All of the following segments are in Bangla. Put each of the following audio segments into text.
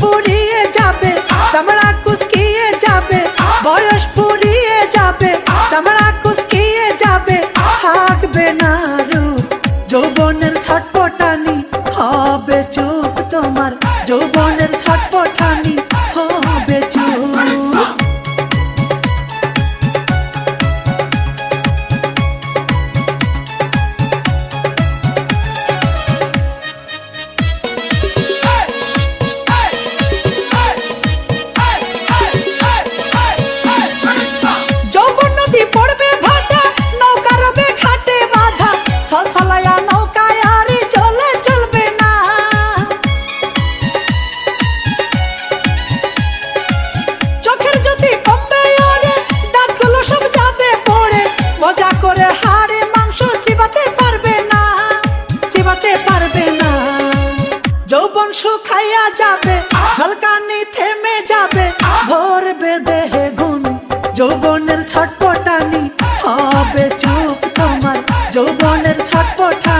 পুরিয়ে যাবে চামড়া কুসকিয়ে যাবে বয়স পুরিয়ে যাবে চামড়া কুসকিয়ে যাবে থাকবে না রূপ যৌবনের ছটপটানি হবে চুপ তোমার যৌবনের ছট শুকাইয়া যাবে, ঝলকানি থেমে যাবে, ভোর বেদেহে গুণ, যৌবনের ছটপটানি। হবে চুপ তোমার, যৌবনের ছটপটানি।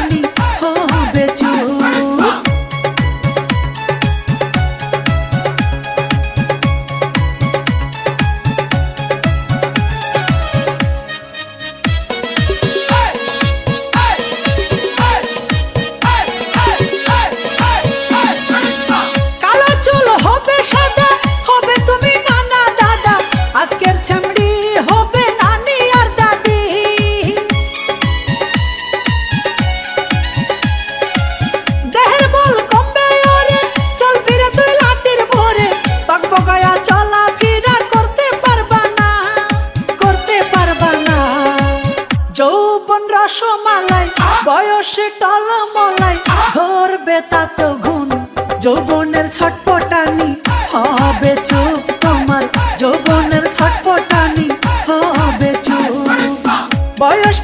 বয়সে টলমলাই ধরবে তো ঘুম যৌবনের ছটপটানি হবে চুপ তোমার। যৌবনের ছটপটানি হবে চুপ। বয়স